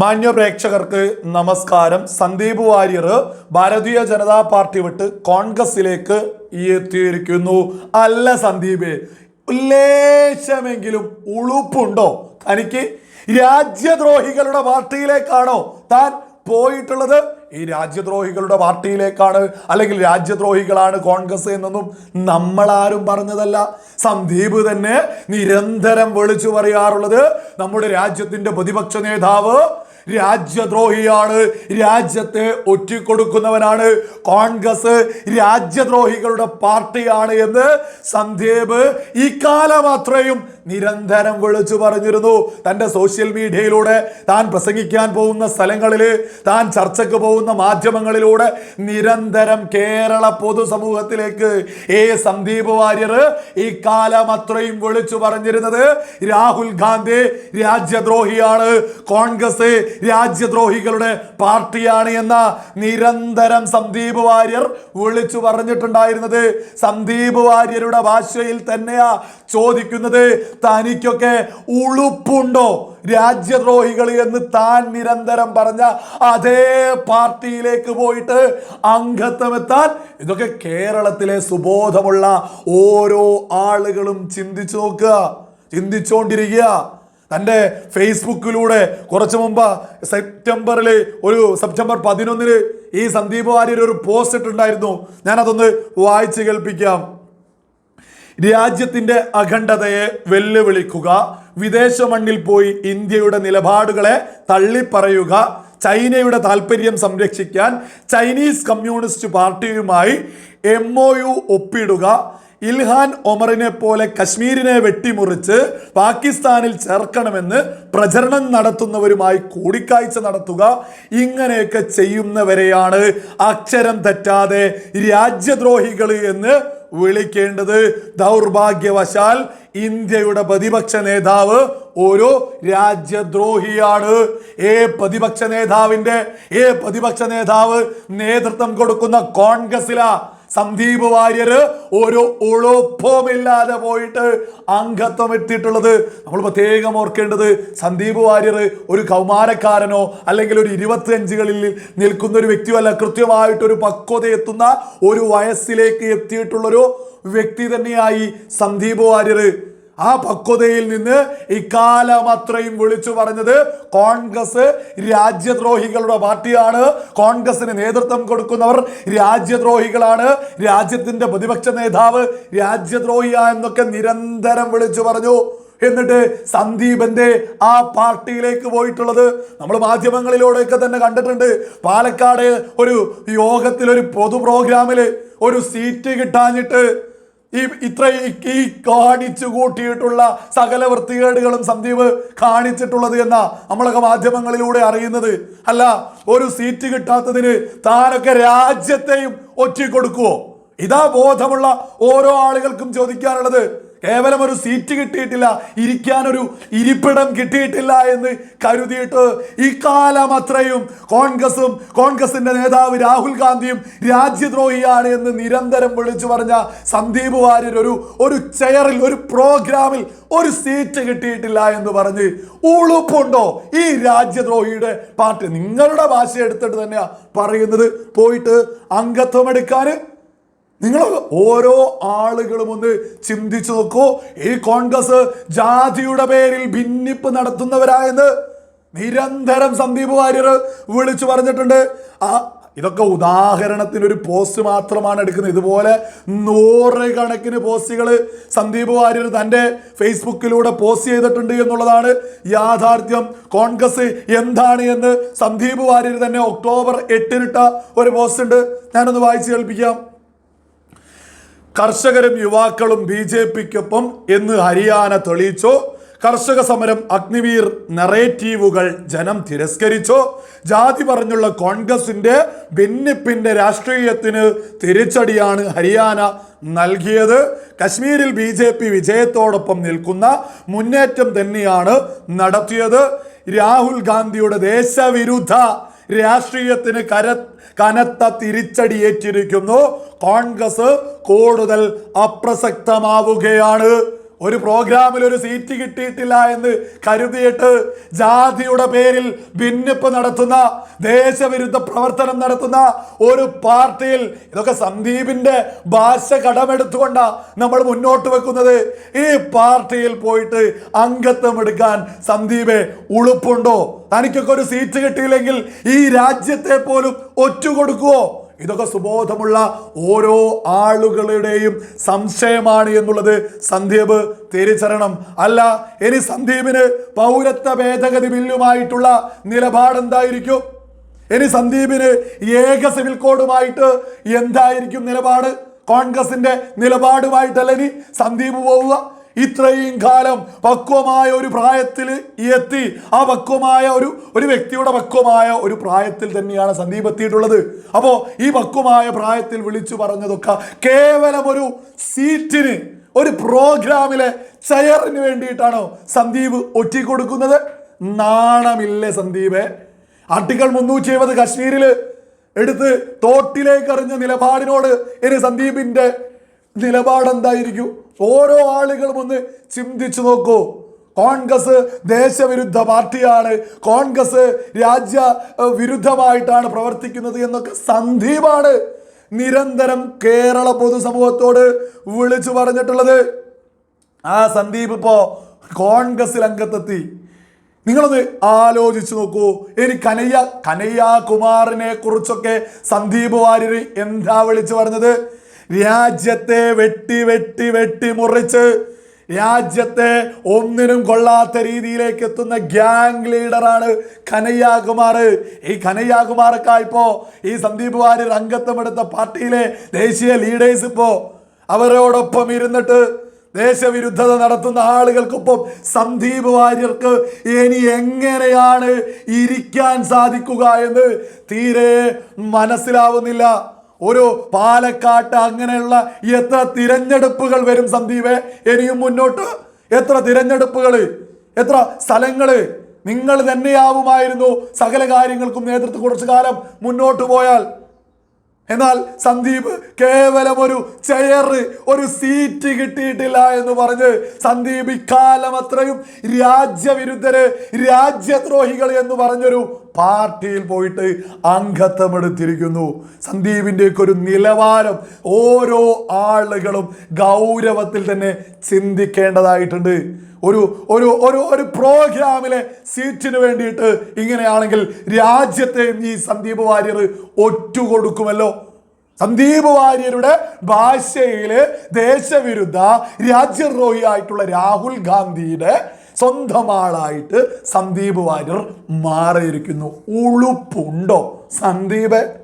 മാന്യ പ്രേക്ഷകർക്ക് നമസ്കാരം. സന്ദീപ് വാര്യർ ഭാരതീയ ജനതാ പാർട്ടി വിട്ട് കോൺഗ്രസിലേക്ക് എത്തിയിരിക്കുന്നു അല്ല സന്ദീപ് ലേശമെങ്കിലും ഉളുപ്പുണ്ടോ? തനിക്ക് രാജ്യദ്രോഹികളുടെ പാർട്ടിയിലേക്കാണോ താൻ പോയിട്ടുള്ളത്? ഈ രാജ്യദ്രോഹികളുടെ പാർട്ടിയിലേക്കാണ് അല്ലെങ്കിൽ രാജ്യദ്രോഹികളാണ് കോൺഗ്രസ് എന്നൊന്നും നമ്മളാരും പറഞ്ഞതല്ല. സന്ദീപ് തന്നെ നിരന്തരം വിളിച്ചു പറയാറുള്ളത് നമ്മുടെ രാജ്യത്തിന്റെ പ്രതിപക്ഷ നേതാവ് രാജ്യദ്രോഹിയാണ്. രാജ്യത്തെ ഒറ്റിക്കൊടുക്കുന്നവനാണ് കോൺഗ്രസ്. രാജ്യദ്രോഹികളുടെ പാർട്ടിയാണ് എന്ന് സന്ദീപ് ഇക്കാലം അത്രയും നിരന്തരം വിളിച്ചു പറഞ്ഞിരുന്നു. തന്റെ സോഷ്യൽ മീഡിയയിലൂടെ താൻ പ്രസംഗിക്കാൻ പോകുന്ന സ്ഥലങ്ങളിൽ താൻ ചർച്ചയ്ക്ക് പോകുന്ന മാധ്യമങ്ങളിലൂടെ നിരന്തരം കേരള പൊതുസമൂഹത്തിലേക്ക് ഏ സന്ദീപ് വാര്യർ ഈ കാലം അത്രയും വിളിച്ചു പറഞ്ഞിരുന്നത്. രാഹുൽ ഗാന്ധി രാജ്യദ്രോഹിയാണ്. കോൺഗ്രസ് രാജ്യദ്രോഹികളുടെ പാർട്ടിയാണ് എന്ന നിരന്തരം സന്ദീപ് വാര്യർ വിളിച്ചു പറഞ്ഞിട്ടുണ്ടായിരുന്നത്. സന്ദീപ് വാര്യരുടെ ഭാഷയിൽ തന്നെയാ ചോദിക്കുന്നത്. തനിക്കൊക്കെ ഉളുപ്പുണ്ടോ? രാജ്യദ്രോഹികൾ എന്ന് താൻ നിരന്തരം പറഞ്ഞ അതേ പാർട്ടിയിലേക്ക് പോയിട്ട് അംഗത്വമെത്താൻ ഇതൊക്കെ കേരളത്തിലെ സുബോധമുള്ള ഓരോ ആളുകളും ചിന്തിച്ചു നോക്കുക ചിന്തിച്ചുകൊണ്ടിരിക്കുക തന്റെ ഫേസ്ബുക്കിലൂടെ കുറച്ച് മുമ്പ് സെപ്റ്റംബറിൽ ഒരു സെപ്റ്റംബർ പതിനൊന്നിന് ഈ സന്ദീപ് വാര്യർ ഒരു പോസ്റ്റ് ഇട്ടുണ്ടായിരുന്നു ഞാനതൊന്ന് വായിച്ച് കേൾപ്പിക്കാം. രാജ്യത്തിന്റെ അഖണ്ഡതയെ വെല്ലുവിളിക്കുക വിദേശ മണ്ണിൽ പോയി ഇന്ത്യയുടെ നിലപാടുകളെ തള്ളിപ്പറയുക ചൈനയുടെ താല്പര്യം സംരക്ഷിക്കാൻ ചൈനീസ് കമ്മ്യൂണിസ്റ്റ് പാർട്ടിയുമായി എം ഒ യു ഒപ്പിടുക ഇൽഹാൻ ഒമറിനെ പോലെ കശ്മീരിനെ വെട്ടിമുറിച്ച് പാകിസ്ഥാനിൽ ചേർക്കണമെന്ന് പ്രചരണം നടത്തുന്നവരുമായി കൂടിക്കാഴ്ച നടത്തുക ഇങ്ങനെയൊക്കെ ചെയ്യുന്നവരെയാണ് അക്ഷരം തെറ്റാതെ രാജ്യദ്രോഹികൾ എന്ന് വിളിക്കേണ്ടത് ദൗർഭാഗ്യവശാൽ ഇന്ത്യയുടെ പ്രതിപക്ഷ നേതാവ് ഒരു രാജ്യദ്രോഹിയാണ്. ഏ പ്രതിപക്ഷ നേതാവിന്റെ ഏ പ്രതിപക്ഷ നേതാവ് നേതൃത്വം കൊടുക്കുന്ന കോൺഗ്രസിലാ സന്ദീപ് വാര്യർ ഒരു ഉളുപ്പവുമില്ലാതെ പോയിട്ട് അംഗത്വം എത്തിയിട്ടുള്ളത്. നമ്മൾ പ്രത്യേകം ഓർക്കേണ്ടത് സന്ദീപ് വാര്യർ ഒരു കൗമാരക്കാരനോ അല്ലെങ്കിൽ ഒരു ഇരുപത്തിയഞ്ചുകളിൽ നിൽക്കുന്ന ഒരു വ്യക്തിയല്ല കൃത്യമായിട്ടൊരു പക്വത എത്തുന്ന ഒരു വയസ്സിലേക്ക് എത്തിയിട്ടുള്ളൊരു വ്യക്തി തന്നെയായി സന്ദീപ് വാര്യർ ആ പക്വതയിൽ നിന്ന് ഇക്കാലം അത്രയും വിളിച്ചു പറഞ്ഞത് കോൺഗ്രസ് രാജ്യദ്രോഹികളുടെ പാർട്ടിയാണ്. കോൺഗ്രസിന് നേതൃത്വം കൊടുക്കുന്നവർ രാജ്യദ്രോഹികളാണ്. രാജ്യത്തിന്റെ പ്രതിപക്ഷ നേതാവ് രാജ്യദ്രോഹിയാണ് എന്നൊക്കെ നിരന്തരം വിളിച്ചു പറഞ്ഞു. എന്നിട്ട് സന്ദീപന്റെ ആ പാർട്ടിയിലേക്ക് പോയിട്ടുള്ളത് നമ്മൾ മാധ്യമങ്ങളിലൂടെയൊക്കെ തന്നെ കണ്ടിട്ടുണ്ട്. പാലക്കാട് ഒരു യോഗത്തിൽ ഒരു പൊതു പ്രോഗ്രാമിൽ ഒരു സീറ്റ് കിട്ടാഞ്ഞിട്ട് ഈ ഇത്ര ഈ- കാണിച്ചു കൂട്ടിയിട്ടുള്ള സകല വൃത്തികേടുകളും സന്ദീപ് കാണിച്ചിട്ടുള്ളത് എന്ന നമ്മളൊക്കെ മാധ്യമങ്ങളിലൂടെ അറിയുന്നത്. അല്ല ഒരു സീറ്റ് കിട്ടാത്തതിന് താനൊക്കെ രാജ്യത്തെയും ഒറ്റിക്കൊടുക്കുവോ? ഇതാ ബോധമുള്ള ഓരോ ആളുകൾക്കും ചോദിക്കാനുള്ളത്. കേവലം ഒരു സീറ്റ് കിട്ടിയിട്ടില്ല ഇരിക്കാനൊരു ഇരിപ്പിടം കിട്ടിയിട്ടില്ല എന്ന് കരുതിയിട്ട് ഇക്കാലം കാലം അത്രയും കോൺഗ്രസും കോൺഗ്രസിന്റെ നേതാവ് രാഹുൽ ഗാന്ധിയും രാജ്യദ്രോഹിയാണ് എന്ന് നിരന്തരം വിളിച്ചു പറഞ്ഞ സന്ദീപ് വാര്യർ ഒരു ഒരു ചെയറിൽ ഒരു പ്രോഗ്രാമിൽ ഒരു സീറ്റ് കിട്ടിയിട്ടില്ല എന്ന് പറഞ്ഞ് ഉളുപ്പുണ്ടോ ഈ രാജ്യദ്രോഹിയുടെ പാർട്ടി നിങ്ങളുടെ ഭാഷ എടുത്തിട്ട് തന്നെയാ പറയുന്നത്. പോയിട്ട് അംഗത്വം എടുക്കാൻ നിങ്ങൾ ഓരോ ആളുകളും ഒന്ന് ചിന്തിച്ചു നോക്കൂ. ഈ കോൺഗ്രസ് ജാതിയുടെ പേരിൽ ഭിന്നിപ്പ് നടത്തുന്നവരായെന്ന് നിരന്തരം സന്ദീപ് വാര്യർ വിളിച്ചു പറഞ്ഞിട്ടുണ്ട്. ആ ഇതൊക്കെ ഉദാഹരണത്തിന് ഒരു പോസ്റ്റ് മാത്രമാണ് എടുക്കുന്നത്. ഇതുപോലെ നൂറുകണക്കിന് പോസ്റ്റുകൾ സന്ദീപ് വാര്യർ തന്റെ ഫേസ്ബുക്കിലൂടെ പോസ്റ്റ് ചെയ്തിട്ടുണ്ട് എന്നുള്ളതാണ് യാഥാർത്ഥ്യം. കോൺഗ്രസ് എന്താണ് എന്ന് സന്ദീപ് വാര്യർ തന്നെ ഒക്ടോബർ എട്ടിനിട്ട ഒരു പോസ്റ്റ് ഉണ്ട്. ഞാനൊന്ന് വായിച്ചു കേൾപ്പിക്കാം. കർഷകരും യുവാക്കളും ബി ജെ പിക്കൊപ്പം എന്ന് ഹരിയാന തെളിയിച്ചോ. കർഷക സമരം അഗ്നിവീർ നറേറ്റീവുകൾ ജനം തിരസ്കരിച്ചോ. ജാതി പറഞ്ഞുള്ള കോൺഗ്രസിന്റെ ഭിന്നിപ്പിന്റെ രാഷ്ട്രീയത്തിന് തിരിച്ചടിയാണ് ഹരിയാന നൽകിയത്. കശ്മീരിൽ ബി ജെ പി വിജയത്തോടൊപ്പം നിൽക്കുന്ന മുന്നേറ്റം തന്നെയാണ് നടത്തിയത്. രാഹുൽ ഗാന്ധിയുടെ ദേശവിരുദ്ധ രാഷ്ട്രീയത്തിന് കര കനത്ത തിരിച്ചടിയേറ്റിരിക്കുന്നു കോൺഗ്രസ് കൂടുതൽ അപ്രസക്തമാവുകയാണ്. ഒരു പ്രോഗ്രാമിൽ ഒരു സീറ്റ് കിട്ടിയിട്ടില്ല എന്ന് കരുതിയിട്ട് ജാതിയുടെ പേരിൽ ഭിന്നിപ്പ് നടത്തുന്ന ദേശവിരുദ്ധ പ്രവർത്തനം നടത്തുന്ന ഒരു പാർട്ടിയിൽ ഇതൊക്കെ സന്ദീപിന്റെ ഭാഷ കടമെടുത്തുകൊണ്ടാണ് നമ്മൾ മുന്നോട്ട് വെക്കുന്നത്. ഈ പാർട്ടിയിൽ പോയിട്ട് അംഗത്വം എടുക്കാൻ സന്ദീപെ ഉളുപ്പുണ്ടോ? തനിക്കൊക്കെ ഒരു സീറ്റ് കിട്ടിയില്ലെങ്കിൽ ഈ രാജ്യത്തെ പോലും ഒറ്റുകൊടുക്കുവോ? ഇതൊക്കെ സുബോധമുള്ള ഓരോ ആളുകളുടെയും സംശയമാണ് എന്നുള്ളത് സന്ദീപ് തിരിച്ചറിയണം. അല്ല ഇനി സന്ദീപിന് പൗരത്വ ഭേദഗതി ബില്ലുമായിട്ടുള്ള നിലപാടെന്തായിരിക്കും? ഇനി സന്ദീപിന് ഏക സിവിൽ കോഡുമായിട്ട് എന്തായിരിക്കും നിലപാട്? കോൺഗ്രസിന്റെ നിലപാടുമായിട്ടല്ല ഇനി സന്ദീപ് പോവുക? ഇത്രയും കാലം പക്വമായ ഒരു പ്രായത്തിൽ എത്തി. ആ പക്വമായ ഒരു ഒരു വ്യക്തിയുടെ പക്വമായ ഒരു പ്രായത്തിൽ തന്നെയാണ് സന്ദീപ് എത്തിയിട്ടുള്ളത്. അപ്പോൾ ഈ പക്വമായ പ്രായത്തിൽ വിളിച്ചു പറഞ്ഞതൊക്കെ കേവലം ഒരു സീറ്റിന് ഒരു പ്രോഗ്രാമിലെ ചെയറിന് വേണ്ടിയിട്ടാണോ സന്ദീപ് ഒറ്റിക്കൊടുക്കുന്നത്? നാണമില്ലേ സന്ദീപ്. ആർട്ടിക്കിൾ മുന്നൂറ്റി എഴുപത് കശ്മീരിൽ എടുത്ത് തോട്ടിലേക്ക് എറിഞ്ഞ നിലപാടിനോട് ഇനി സന്ദീപിന്റെ നിലപാടെന്തായിരിക്കും? ഓരോ ആളുകളും ഒന്ന് ചിന്തിച്ചു നോക്കൂ. കോൺഗ്രസ് ദേശവിരുദ്ധ പാർട്ടിയാണ്. കോൺഗ്രസ് രാജ്യ വിരുദ്ധമായിട്ടാണ് പ്രവർത്തിക്കുന്നത് എന്നൊക്കെ സന്ദീപാണ് നിരന്തരം കേരള പൊതുസമൂഹത്തോട് വിളിച്ചു പറഞ്ഞിട്ടുള്ളത്. ആ സന്ദീപ് ഇപ്പോ കോൺഗ്രസിൽ അംഗത്തെത്തി നിങ്ങളൊന്ന് ആലോചിച്ചു നോക്കൂ. ഇനി കനയ്യ കനയ്യ കുമാറിനെ കുറിച്ചൊക്കെ സന്ദീപ് വാര്യർ എന്താ വിളിച്ചു പറഞ്ഞത്? രാജ്യത്തെ വെട്ടി വെട്ടി വെട്ടി മുറിച്ച് രാജ്യത്തെ ഒന്നിനും കൊള്ളാത്ത രീതിയിലേക്ക് എത്തുന്ന ഗ്യാങ് ലീഡറാണ് കനയ്യാകുമാർ. ഈ കനയ്യാകുമാറൊക്കെ ഈ സന്ദീപ് വാര്യർ അംഗത്വമെടുത്ത പാർട്ടിയിലെ ദേശീയ ലീഡേഴ്സ് ഇപ്പോ അവരോടൊപ്പം ഇരുന്നിട്ട് ദേശവിരുദ്ധത നടത്തുന്ന ആളുകൾക്കൊപ്പം സന്ദീപ് വാര്യർക്ക് ഇനി എങ്ങനെയാണ് ഇരിക്കാൻ സാധിക്കുക എന്ന് തീരെ മനസ്സിലാവുന്നില്ല. ഒരു പാലക്കാട്ട് അങ്ങനെയുള്ള എത്ര തിരഞ്ഞെടുപ്പുകൾ വരും സന്ദീപെ? ഇനിയും മുന്നോട്ട് എത്ര തിരഞ്ഞെടുപ്പുകൾ എത്ര സ്ഥലങ്ങൾ നിങ്ങൾ തന്നെയാവുമായിരുന്നു സകല കാര്യങ്ങൾക്കും നേതൃത്വം കുറച്ചു കാലം മുന്നോട്ട് പോയാൽ. എന്നാൽ സന്ദീപ് കേവലം ഒരു ചെയർ ഒരു സീറ്റ് കിട്ടിയിട്ടില്ല എന്ന് പറഞ്ഞ് സന്ദീപ് ഇക്കാലം അത്രയും രാജ്യവിരുദ്ധര് രാജ്യദ്രോഹികൾ എന്ന് പറഞ്ഞൊരു പാർട്ടിയിൽ പോയിട്ട് അംഗത്വം എടുത്തിരിക്കുന്നു. സന്ദീപിന്റെയൊക്കെ ഒരു നിലവാരം ഓരോ ആളുകളും ഗൗരവത്തിൽ തന്നെ ചിന്തിക്കേണ്ടതായിട്ടുണ്ട്. ഒരു ഒരു ഒരു ഒരു പ്രോഗ്രാമിലെ സീറ്റിന് വേണ്ടിയിട്ട് ഇങ്ങനെയാണെങ്കിൽ രാജ്യത്തെയും ഈ സന്ദീപ് വാര്യർ ഒറ്റുകൊടുക്കുമല്ലോ. സന്ദീപ് വാര്യരുടെ ഭാഷയിൽ ദേശവിരുദ്ധ രാജ്യദ്രോഹിയായിട്ടുള്ള രാഹുൽ ഗാന്ധിയുടെ സ്വന്തം ആളായിട്ട് സന്ദീപ് വാര്യർ മാറിയിരിക്കുന്നു. ഉളുപ്പുണ്ടോ? സന്ദീപ്.